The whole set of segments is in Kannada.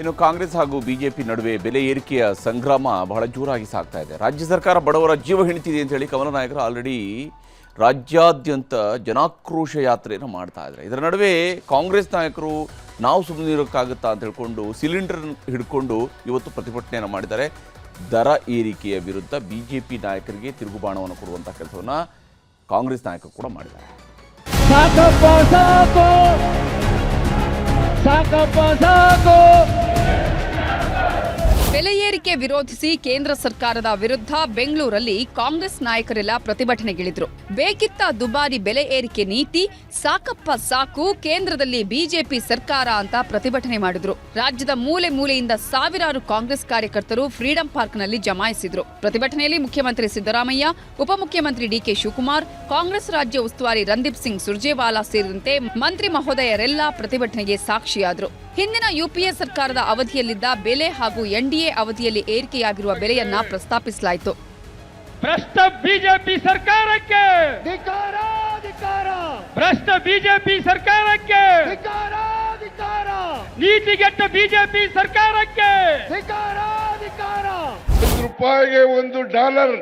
ಇನ್ನು ಕಾಂಗ್ರೆಸ್ ಹಾಗೂ ಬಿಜೆಪಿ ನಡುವೆ ಬೆಲೆ ಏರಿಕೆಯ ಸಂಗ್ರಾಮ ಬಹಳ ಜೋರಾಗಿ ಸಾಗ್ತಾ ಇದೆ. ರಾಜ್ಯ ಸರ್ಕಾರ ಬಡವರ ಜೀವ ಹಿಣಿತಿದೆ ಅಂತ ಹೇಳಿ ಕಮಲ ನಾಯಕರು ಆಲ್ರೆಡಿ ರಾಜ್ಯಾದ್ಯಂತ ಜನಾಕ್ರೋಶ ಯಾತ್ರೆಯನ್ನು ಮಾಡ್ತಾ ಇದ್ದಾರೆ. ಇದರ ನಡುವೆ ಕಾಂಗ್ರೆಸ್ ನಾಯಕರು ನಾವು ಸುಮ್ಮನೆ ಇರೋಕ್ಕಾಗುತ್ತಾ ಅಂತ ಹೇಳ್ಕೊಂಡು ಸಿಲಿಂಡರ್ ಹಿಡ್ಕೊಂಡು ಇವತ್ತು ಪ್ರತಿಭಟನೆಯನ್ನು ಮಾಡಿದ್ದಾರೆ. ದರ ಏರಿಕೆಯ ವಿರುದ್ಧ ಬಿಜೆಪಿ ನಾಯಕರಿಗೆ ತಿರುಗುಬಾಣವನ್ನು ಕೊಡುವಂಥ ಕೆಲಸವನ್ನು ಕಾಂಗ್ರೆಸ್ ನಾಯಕರು ಕೂಡ ಮಾಡಿದ್ದಾರೆ. ಸಾಕಪ್ಪ, ಸಾಕು! ಸಾಕಪ್ಪ, ಸಾಕು! ಬೆಲೆ ಏರಿಕೆ ವಿರೋಧಿಸಿ ಕೇಂದ್ರ ಸರ್ಕಾರದ ವಿರುದ್ಧ ಬೆಂಗಳೂರಲ್ಲಿ ಕಾಂಗ್ರೆಸ್ ನಾಯಕರೆಲ್ಲ ಪ್ರತಿಭಟನೆಗಿಳಿದ್ರು. ಬೇಕಿತ್ತ ದುಬಾರಿ ಬೆಲೆ ಏರಿಕೆ ನೀತಿ, ಸಾಕಪ್ಪ ಸಾಕು, ಕೇಂದ್ರದಲ್ಲಿ ಬಿಜೆಪಿ ಸರ್ಕಾರ ಅಂತ ಪ್ರತಿಭಟನೆ ಮಾಡಿದ್ರು. ರಾಜ್ಯದ ಮೂಲೆ ಮೂಲೆಯಿಂದ ಸಾವಿರಾರು ಕಾಂಗ್ರೆಸ್ ಕಾರ್ಯಕರ್ತರು ಫ್ರೀಡಂ ಪಾರ್ಕ್ನಲ್ಲಿ ಜಮಾಯಿಸಿದ್ರು. ಪ್ರತಿಭಟನೆಯಲ್ಲಿ ಮುಖ್ಯಮಂತ್ರಿ ಸಿದ್ದರಾಮಯ್ಯ, ಉಪಮುಖ್ಯಮಂತ್ರಿ ಡಿಕೆ ಶಿವಕುಮಾರ್, ಕಾಂಗ್ರೆಸ್ ರಾಜ್ಯ ಉಸ್ತುವಾರಿ ರಂದೀಪ್ ಸಿಂಗ್ ಸುರ್ಜೇವಾಲಾ ಸೇರಿದಂತೆ ಮಂತ್ರಿ ಮಹೋದಯರೆಲ್ಲ ಪ್ರತಿಭಟನೆಗೆ ಸಾಕ್ಷಿಯಾದರು. ಹಿಂದಿನ ಯುಪಿಎ ಸರ್ಕಾರದ ಅವಧಿಯಲ್ಲಿದ್ದ ಬೆಲೆ ಹಾಗೂ ಎನ್ಡಿಎ ಅವಧಿಯಲ್ಲಿ ಏರಿಕೆಯಾಗಿರುವ ಬೆಲೆಯನ್ನ ಪ್ರಸ್ತಾಪಿಸಲಾಯಿತು. ಭ್ರಷ್ಟ ಬಿಜೆಪಿ ಸರ್ಕಾರಕ್ಕೆ! ಭ್ರಷ್ಟ ಬಿಜೆಪಿ ಸರ್ಕಾರಕ್ಕೆ! ನೀತಿಗೆಟ್ಟ ಬಿಜೆಪಿ ಸರ್ಕಾರಕ್ಕೆ! ಒಂದು ರೂಪಾಯಿಗೆ ಒಂದು ಡಾಲರ್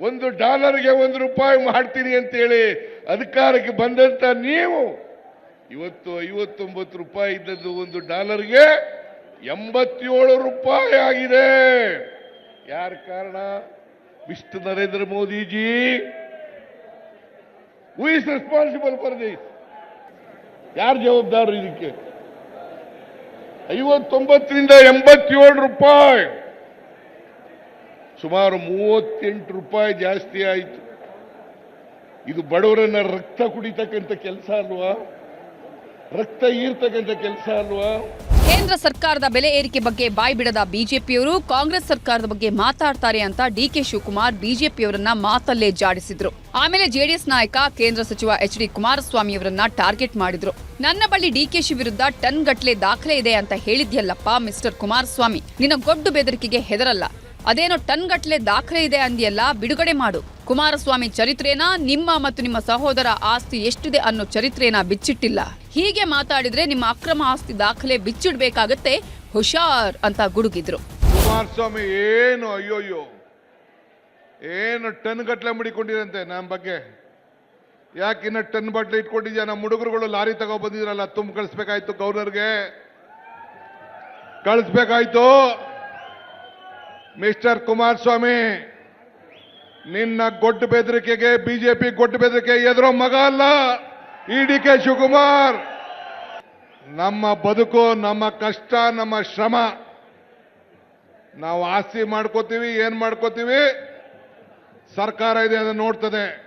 ಒಂದು ಡಾಲರ್ಗೆ ಒಂದು ರೂಪಾಯಿ ಮಾಡ್ತೀನಿ ಅಂತೇಳಿ ಅಧಿಕಾರಕ್ಕೆ ಬಂದಂತ ನೀವು ಇವತ್ತು ಐವತ್ತೊಂಬತ್ತು ರೂಪಾಯಿ ಇದ್ದದ್ದು ಒಂದು ಡಾಲರ್ಗೆ ಎಂಬತ್ತೇಳು ರೂಪಾಯಿ ಆಗಿದೆ. ಯಾರ ಕಾರಣ? Mister Narendra Modiji. Who is responsible for this ಯಾರು ಜವಾಬ್ದಾರರು ಇದಕ್ಕೆ? ಐವತ್ತೊಂಬತ್ತರಿಂದ ಎಂಬತ್ತೇಳು ರೂಪಾಯಿ. ಸುಮಾರು ಮೂವತ್ತೆಂಟು ರೂಪಾಯಿ ಜಾಸ್ತಿ ಆಯಿತು. ಇದು ಬಡವರನ್ನ ರಕ್ತ ಕುಡಿತಕ್ಕಂಥ ಕೆಲಸ ಅಲ್ವಾ? ರಕ್ತ ಈರ್ತಕ್ಕಂಥ ಕೆಲಸ ಅಲ್ವಾ? ಕೇಂದ್ರ ಸರ್ಕಾರದ ಬೆಲೆ ಏರಿಕೆ ಬಗ್ಗೆ ಬಾಯ್ ಬಿಡದ ಬಿಜೆಪಿಯವರು ಕಾಂಗ್ರೆಸ್ ಸರ್ಕಾರದ ಬಗ್ಗೆ ಮಾತಾಡ್ತಾರೆ ಅಂತ ಡಿಕೆ ಶಿವಕುಮಾರ್ ಬಿಜೆಪಿಯವರನ್ನ ಮಾತಲ್ಲೇ ಜಾಡಿಸಿದ್ರು. ಆಮೇಲೆ ಜೆಡಿಎಸ್ ನಾಯಕ, ಕೇಂದ್ರ ಸಚಿವ ಎಚ್ ಡಿ ಕುಮಾರಸ್ವಾಮಿಯವರನ್ನ ಟಾರ್ಗೆಟ್ ಮಾಡಿದ್ರು. ನನ್ನ ಬಳಿ ಡಿಕೆಶಿ ವಿರುದ್ಧ ಟನ್ ಗಟ್ಲೆ ದಾಖಲೆ ಇದೆ ಅಂತ ಹೇಳಿದ್ಯಲ್ಲಪ್ಪ ಮಿಸ್ಟರ್ ಕುಮಾರಸ್ವಾಮಿ. ನಿನ್ನ ಗೊಡ್ಡು ಬೆದರಿಕೆಗೆ ಹೆದರಲ್ಲ. ಅದೇನೋ ಟನ್ ಗಟ್ಲೆ ದಾಖಲೆ ಇದೆ ಅಂದಿಯಲ್ಲ, ಬಿಡುಗಡೆ ಮಾಡು. ಕುಮಾರಸ್ವಾಮಿ ಚರಿತ್ರೆನ, ನಿಮ್ಮ ಮತ್ತು ನಿಮ್ಮ ಸಹೋದರ ಆಸ್ತಿ ಎಷ್ಟಿದೆ ಅನ್ನೋ ಚರಿತ್ರೆನ ಬಿಚ್ಚಿಟ್ಟಿಲ್ಲ. ಹೀಗೆ ಮಾತಾಡಿದ್ರೆ ನಿಮ್ಮ ಅಕ್ರಮ ಆಸ್ತಿ ದಾಖಲೆ ಬಿಚ್ಚಿಡ್ಬೇಕಾಗತ್ತೆ, ಹುಷಾರ್ ಅಂತ ಗುಡುಗಿದ್ರು. ಕುಮಾರಸ್ವಾಮಿ, ಏನು ಅಯ್ಯೋಯ್ಯೋ? ಏನು ಟನ್ ಗಟ್ಲೆ ಮಡಿಕೊಂಡಿರಂತೆ ನಮ್ಮ ಬಗ್ಗೆ? ಯಾಕೆ ಇನ್ನ ಟನ್ ಬಟ್ಲೆ ಇಟ್ಕೊಂಡಿದ್ಯಾ? ನಮ್ಮ ಹುಡುಗರುಗಳು ಲಾರಿ ತಗೋ ಬಂದಿದ್ರಲ್ಲ, ತುಂಬ ಕಳಿಸ್ಬೇಕಾಯ್ತು ಗೌರ್ನರ್ಗೆ. ಕಳಿಸ್ಬೇಕಾಯ್ತು. ಮಿಸ್ಟರ್ ಕುಮಾರಸ್ವಾಮಿ ನಿನ್ನ ಗೊಡ್ಡು ಬೆದರಿಕೆಗೆ ಬಿಜೆಪಿ ಗೊಡ್ಡು ಬೆದರಿಕೆ ಎದುರೋ ಮಗ ಅಲ್ಲ. E D K Shivakumar. ನಮ್ಮ ಬದುಕು, ನಮ್ಮ ಕಷ್ಟ, ನಮ್ಮ ಶ್ರಮ. ನಾವು ಆಸ್ತಿ ಮಾಡ್ಕೋತೀವಿ, ಏನ್ ಮಾಡ್ಕೋತೀವಿ? ಸರ್ಕಾರ ಇದೆ ಅದನ್ನು ನೋಡ್ತದೆ.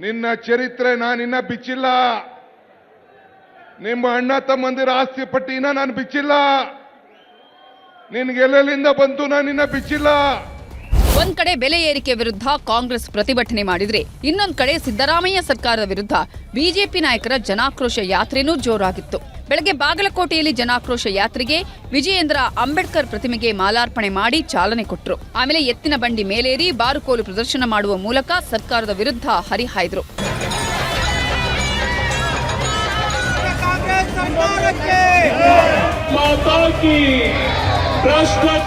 ನಿನ್ನ ಚರಿತ್ರೆ ನಾನಿನ್ನ ಬಿಚ್ಚಿಲ್ಲ. ನಿಮ್ಮ ಅಣ್ಣ ತಮ್ಮಂದಿರ ಆಸ್ತಿ ಪಟ್ಟಿನ ನಾನು ಬಿಚ್ಚಿಲ್ಲ. ನಿನ್ಗೆಲ್ಲೆಲ್ಲಿಂದ ಬಂತು ನಾನಿನ್ನ ಬಿಚ್ಚಿಲ್ಲ. ಒಂದ್ ಕಡೆ ಬೆಲೆ ಏರಿಕೆ ವಿರುದ್ಧ ಕಾಂಗ್ರೆಸ್ ಪ್ರತಿಭಟನೆ ಮಾಡಿದ್ರೆ ಇನ್ನೊಂದ್ ಕಡೆ ಸಿದ್ದರಾಮಯ್ಯ ಸರ್ಕಾರದ ವಿರುದ್ಧ ಬಿಜೆಪಿ ನಾಯಕರ ಜನಾಕ್ರೋಶ ಯಾತ್ರೆನೂ ಜೋರಾಗಿತ್ತು. ಬೆಳಗ್ಗೆ ಬಾಗಲಕೋಟೆಯಲ್ಲಿ ಜನಾಕ್ರೋಶ ಯಾತ್ರೆಗೆ ವಿಜಯೇಂದ್ರ ಅಂಬೇಡ್ಕರ್ ಪ್ರತಿಮೆಗೆ ಮಾಲಾರ್ಪಣೆ ಮಾಡಿ ಚಾಲನೆ ಕೊಟ್ಟರು ಆಮೇಲೆ ಎತ್ತಿನ ಬಂಡಿ ಮೇಲೇರಿ ಬಾರುಕೋಲು ಪ್ರದರ್ಶನ ಮಾಡುವ ಮೂಲಕ ಸರ್ಕಾರದ ವಿರುದ್ಧ ಹರಿಹಾಯ್ದರು.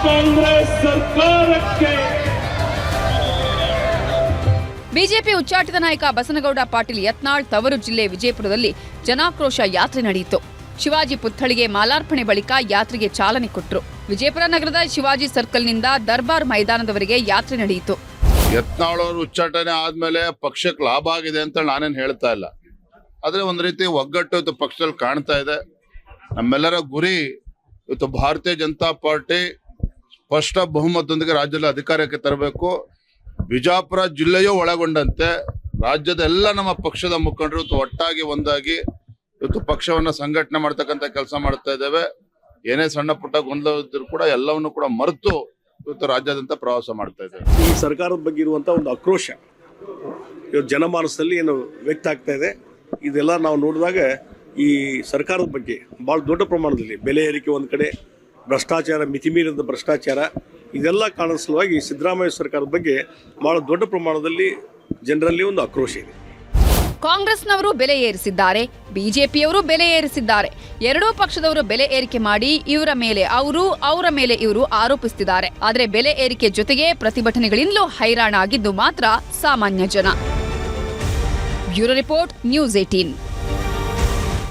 ಕಾಂಗ್ರೆಸ್ ಸರ್ಕಾರಕ್ಕೆ! ಬಿಜೆಪಿ ಉಚ್ಚಾಟಿತ ನಾಯಕ ಬಸನಗೌಡ ಪಾಟೀಲ್ ಯತ್ನಾಳ್ ತವರು ಜಿಲ್ಲೆ ವಿಜಯಪುರದಲ್ಲಿ ಜನಾಕ್ರೋಶ ಯಾತ್ರೆ ನಡೆಯಿತು. ಶಿವಾಜಿ ಪುತ್ಥಳಿಗೆ ಮಾಲಾರ್ಪಣೆ ಬಳಿಕ ಯಾತ್ರೆಗೆ ಚಾಲನೆ ಕೊಟ್ಟರು ವಿಜಯಪುರ ನಗರದ ಶಿವಾಜಿ ಸರ್ಕಲ್ನಿಂದ ದರ್ಬಾರ್ ಮೈದಾನದವರೆಗೆ ಯಾತ್ರೆ ನಡೆಯಿತು. ಯತ್ನಾಳವ್ರ ಉಚ್ಚಾಟನೆ ಆದ್ಮೇಲೆ ಪಕ್ಷಕ್ಕೆ ಲಾಭ ಆಗಿದೆ ಅಂತ ನಾನೇನು ಹೇಳ್ತಾ ಇಲ್ಲ. ಆದ್ರೆ ಒಂದು ರೀತಿ ಒಗ್ಗಟ್ಟು ಪಕ್ಷದಲ್ಲಿ ಕಾಣ್ತಾ ಇದೆ. ನಮ್ಮೆಲ್ಲರ ಗುರಿ ಇವತ್ತು ಭಾರತೀಯ ಜನತಾ ಪಾರ್ಟಿ ಸ್ಪಷ್ಟ ಬಹುಮತದೊಂದಿಗೆ ರಾಜ್ಯದಲ್ಲಿ ಅಧಿಕಾರಕ್ಕೆ ತರಬೇಕು. ಬಿಜಾಪುರ ಜಿಲ್ಲೆಯೂ ಒಳಗೊಂಡಂತೆ ರಾಜ್ಯದ ಎಲ್ಲ ನಮ್ಮ ಪಕ್ಷದ ಮುಖಂಡರು ಒಟ್ಟಾಗಿ ಒಂದಾಗಿ ಇವತ್ತು ಪಕ್ಷವನ್ನ ಸಂಘಟನೆ ಮಾಡ್ತಕ್ಕಂಥ ಕೆಲಸ ಮಾಡ್ತಾ ಇದ್ದೇವೆ. ಏನೇ ಸಣ್ಣ ಪುಟ್ಟ ಗೊಂದಲವಿದ್ರು ಕೂಡ ಎಲ್ಲವನ್ನು ಕೂಡ ಮರೆತು ಇವತ್ತು ರಾಜ್ಯಾದ್ಯಂತ ಪ್ರವಾಸ ಮಾಡ್ತಾ ಇದ್ದೇವೆ. ಈ ಸರ್ಕಾರದ ಬಗ್ಗೆ ಇರುವಂಥ ಒಂದು ಆಕ್ರೋಶ ಇವತ್ತು ಜನಮಾನಸದಲ್ಲಿ ಏನು ವ್ಯಕ್ತ ಆಗ್ತಾ ಇದೆ. ಇದೆಲ್ಲ ನಾವು ನೋಡಿದಾಗ ಈ ಸರ್ಕಾರದ ಬಗ್ಗೆ ಭಾಳ ದೊಡ್ಡ ಪ್ರಮಾಣದಲ್ಲಿ ಬೆಲೆ ಏರಿಕೆ ಒಂದು ಕಡೆ ಭ್ರಷ್ಟಾಚಾರ ಮಿತಿಮೀರಿದ ಭ್ರಷ್ಟಾಚಾರ, ಇದೆಲ್ಲ ಕಾರಣ ಸಲುವಾಗಿ ಸಿದ್ದರಾಮಯ್ಯ ಸರ್ಕಾರದ ಬಗ್ಗೆ ಭಾಳ ದೊಡ್ಡ ಪ್ರಮಾಣದಲ್ಲಿ ಜನರಲ್ಲಿ ಒಂದು ಆಕ್ರೋಶ ಇದೆ. ಕಾಂಗ್ರೆಸ್ನವರು ಬೆಲೆ ಏರಿಸಿದ್ದಾರೆ, ಬಿಜೆಪಿಯವರು ಬೆಲೆ ಏರಿಸಿದ್ದಾರೆ. ಎರಡೂ ಪಕ್ಷದವರು ಬೆಲೆ ಏರಿಕೆ ಮಾಡಿ ಇವರ ಮೇಲೆ ಅವರು, ಅವರ ಮೇಲೆ ಇವರು ಆರೋಪಿಸುತ್ತಿದ್ದಾರೆ ಆದರೆ ಬೆಲೆ ಏರಿಕೆ ಜೊತೆಗೆ ಪ್ರತಿಭಟನೆಗಳಿಂದಲೂ ಹೈರಾಣ ಆಗಿದ್ದು ಮಾತ್ರ ಸಾಮಾನ್ಯ ಜನ. Bureau report, news eighteen.